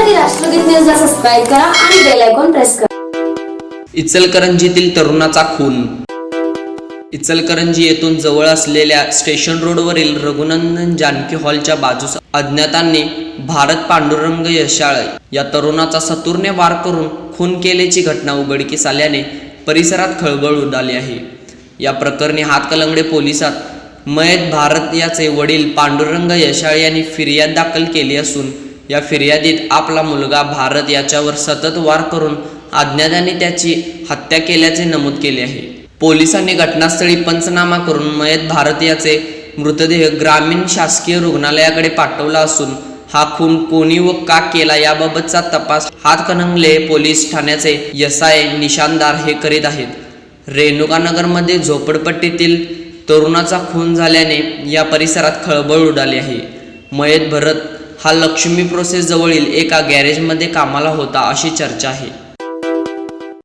अपडेटसाठी राष्ट्रगीत न्यूजला सबस्क्राईब करा आणि बेल आयकॉन प्रेस करा. इचलकरंजीतील तरुणाचा खून. इचलकरंजी येथून जवळ असलेल्या स्टेशन रोडवरील रघुनंदन जानकी हॉलच्या बाजूस अज्ञातांनी भारत पांडुरंग यशाळ या तरुणाचा सतुरने वार करून खून केल्याची घटना उघडकीस आल्याने परिसरात खळबळ उडाली आहे. या प्रकरणी हातकलंगडे पोलिसात मयत भारत याचे वडील पांडुरंग यशाळ यांनी फिर्याद दाखल केली असून या फिर्यादीत आपला मुलगा भारत याच्यावर सतत वार करून अज्ञातांनी त्याची हत्या केल्याचे नमूद केले आहे. पोलिसांनी घटनास्थळी पंचनामा करून मयत भारत याचे मृतदेह ग्रामीण शासकीय रुग्णालयाकडे पाठवला असून हा खून कोणी व का केला याबाबतचा तपास हातकणंगले पोलीस ठाण्याचे एसआय निशानदार हे करीत आहेत. रेणुकानगरमध्ये झोपडपट्टीतील तरुणाचा खून झाल्याने या परिसरात खळबळ उडाली आहे. मयत भरत हा लक्ष्मी प्रोसेस जवळील एका गॅरेजमध्ये कामाला होता अशी चर्चा आहे.